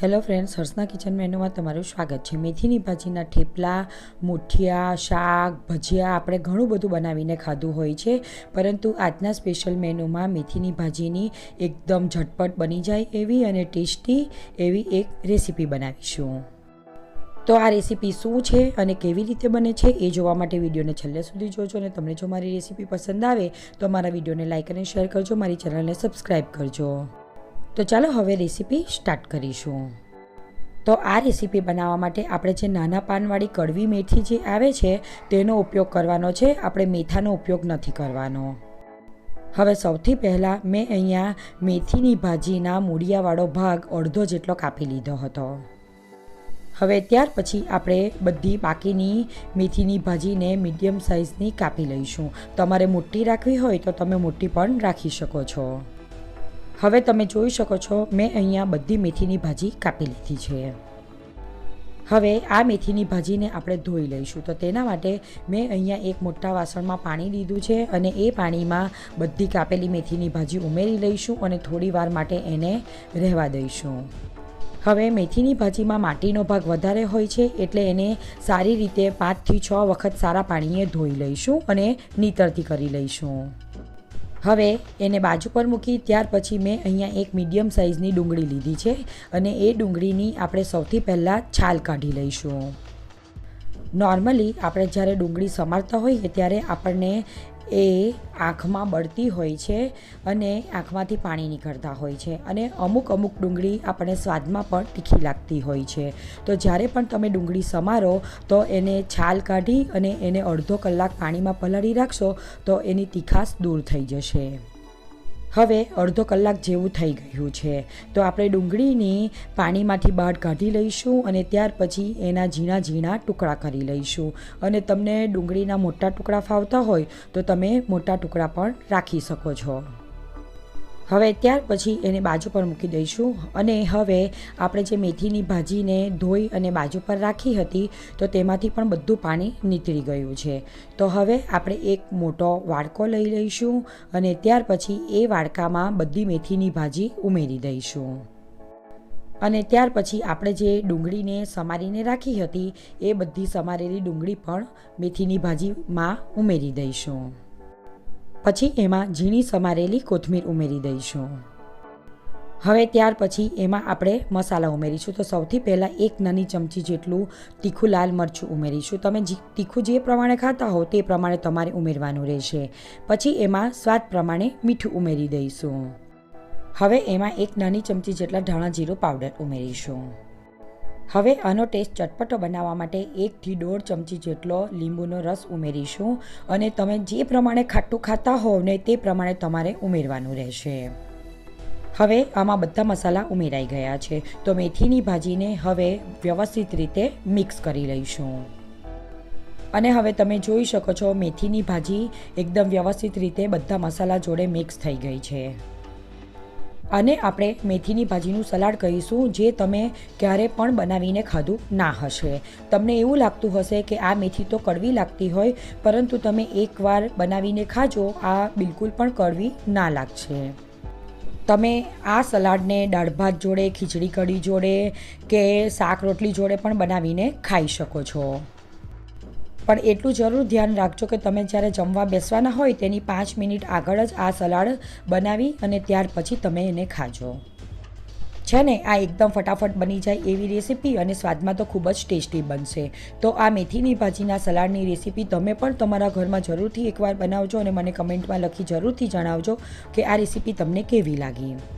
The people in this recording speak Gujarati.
હેલો ફ્રેન્ડ્સ, હર્ષના કિચન મેનુમાં તમારું સ્વાગત છે. મેથીની ભાજીના થેપલા મુઠિયા, શાક, ભજીયા આપણે ઘણું બધું બનાવીને ખાધું હોય છે. પરંતુ આજના સ્પેશિયલ મેનુમાં મેથીની ભાજીની એકદમ ઝટપટ બની જાય એવી અને ટેસ્ટી એવી એક રેસીપી બનાવીશું. તો આ રેસીપી શું છે અને કેવી રીતે બને છે એ જોવા માટે વિડીયોને છેલ્લે સુધી જોજો અને તમને જો મારી રેસીપી પસંદ આવે તો મારા વિડીયોને લાઇક અને શેર કરજો, મારી ચેનલને સબસ્ક્રાઈબ કરજો. તો ચાલો હવે રેસીપી સ્ટાર્ટ કરીશું. તો આ રેસીપી બનાવવા માટે આપણે જે નાના પાનવાળી કડવી મેથી જે આવે છે, તેનો ઉપયોગ કરવાનો છે. આપણે મેથાનો ઉપયોગ નથી કરવાનો. હવે સૌથી પહેલાં મેં અહીંયા મેથીની ભાજીના મૂળિયાવાળો ભાગ અડધો જેટલો કાપી લીધો હતો. હવે ત્યાર પછી આપણે બધી બાકીની મેથીની ભાજીને મીડિયમ સાઇઝની કાપી લઈશું. તમારે મોટી રાખવી હોય તો તમે મોટી પણ રાખી શકો છો. હવે તમે જોઈ શકો છો, મેં અહીંયા બધી મેથીની ભાજી કાપી લીધી છે. હવે આ મેથીની ભાજીને આપણે ધોઈ લઈશું. તો તેના માટે મેં અહીંયા એક મોટા વાસણમાં પાણી લીધું છે અને એ પાણીમાં બધી કાપેલી મેથીની ભાજી ઉમેરી લઈશું અને થોડી વાર માટે એને રહેવા દઈશું. હવે મેથીની ભાજીમાં માટીનો ભાગ વધારે હોય છે એટલે એને સારી રીતે પાંચથી છ વખત સારા પાણીએ ધોઈ લઈશું અને નીતરતી કરી લઈશું. હવે એને બાજુ પર મૂકી, ત્યાર પછી મેં અહીંયા એક મીડિયમ સાઇઝની ડુંગળી લીધી છે અને એ ડુંગળીની આપણે સૌથી પહેલાં છાલ કાઢી લઈશું. નોર્મલી આપણે જ્યારે ડુંગળી સમારતા હોઈએ ત્યારે આપણને એ આંખમાં બળતી હોય છે અને આંખમાંથી પાણી નીકળતા હોય છે. અને અમુક અમુક ડુંગળી આપણને સ્વાદમાં પણ તીખી લાગતી હોય છે. તો જ્યારે પણ તમે ડુંગળી સમારો, તો એને છાલ કાઢી અને એને અડધો કલાક પાણીમાં પલાળી રાખશો, તો એની તીખાશ દૂર થઈ જશે. હવે અડધો કલાક જેવું થઈ ગયું છે. તો આપણે ડુંગળીની પાણીમાંથી બહાર કાઢી લઈશું અને ત્યાર પછી એના ઝીણા ઝીણા ટુકડા કરી લઈશું. અને તમને ડુંગળીના મોટા ટુકડા ફાવતા હોય તો તમે મોટા ટુકડા પણ રાખી શકો છો. હવે ત્યાર પછી એને બાજુ પર મૂકી દઈશું અને હવે આપણે જે મેથીની ભાજીને ધોઈ અને બાજુ પર રાખી હતી, તો તેમાંથી પણ બધું પાણી નીતરી ગયું છે. તો હવે આપણે એક મોટો વાડકો લઈ લઈશું અને ત્યાર પછી એ વાડકામાં બધી મેથીની ભાજી ઉમેરી દઈશું. અને ત્યાર પછી આપણે જે ડુંગળીને સમારીને રાખી હતી, એ બધી સમારેલી ડુંગળી પણ મેથીની ભાજીમાં ઉમેરી દઈશું. પછી એમાં ઝીણી સમારેલી કોથમીર ઉમેરી દઈશું. હવે ત્યાર પછી એમાં આપણે મસાલા ઉમેરીશું. તો સૌથી પહેલાં એક નાની ચમચી જેટલું તીખું લાલ મરચું ઉમેરીશું. તમે તીખું જે પ્રમાણે ખાતા હો તે પ્રમાણે તમારે ઉમેરવાનું રહેશે. પછી એમાં સ્વાદ પ્રમાણે મીઠું ઉમેરી દઈશું. હવે એમાં એક નાની ચમચી જેટલા ધાણા જીરું પાવડર ઉમેરીશું. હવે આનો ટેસ્ટ ચટપટો બનાવવા માટે એકથી દોઢ ચમચી જેટલો લીંબુનો રસ ઉમેરીશું અને તમે જે પ્રમાણે ખાટું ખાતા હોવ ને તે પ્રમાણે તમારે ઉમેરવાનું રહેશે. હવે આમાં બધા મસાલા ઉમેરાઈ ગયા છે, તો મેથીની ભાજીને હવે વ્યવસ્થિત રીતે મિક્સ કરી લઈશું. અને હવે તમે જોઈ શકો છો મેથીની ભાજી એકદમ વ્યવસ્થિત રીતે બધા મસાલા જોડે મિક્સ થઈ ગઈ છે. અને આપણે મેથીની ભાજીનું સલાડ કહીશું જે તમે ક્યારે પણ બનાવીને ખાધું ના હશે. તમને એવું લાગતું હશે કે આ મેથી તો કડવી લાગતી હોય, પરંતુ તમે એકવાર બનાવીને ખાજો, આ બિલકુલ પણ કડવી ના લાગશે. તમે આ સલાડને દાળ ભાત જોડે, ખીચડી કઢી જોડે કે શાક રોટલી જોડે પણ બનાવીને ખાઈ શકો છો. પણ એટલું જરૂર ધ્યાન રાખજો કે તમે જ્યારે જમવા બેસવાના હોય તેની પાંચ મિનિટ આગળ જ આ સલાડ બનાવી અને ત્યાર પછી તમે એને ખાજો. છે ને, આ એકદમ ફટાફટ બની જાય એવી રેસીપી અને સ્વાદમાં તો ખૂબ જ ટેસ્ટી બનશે. તો આ મેથીની ભાજીના સલાડની રેસીપી તમે પણ તમારા ઘરમાં જરૂરથી એકવાર બનાવજો અને મને કમેન્ટમાં લખી જરૂરથી જણાવજો કે આ રેસીપી તમને કેવી લાગી.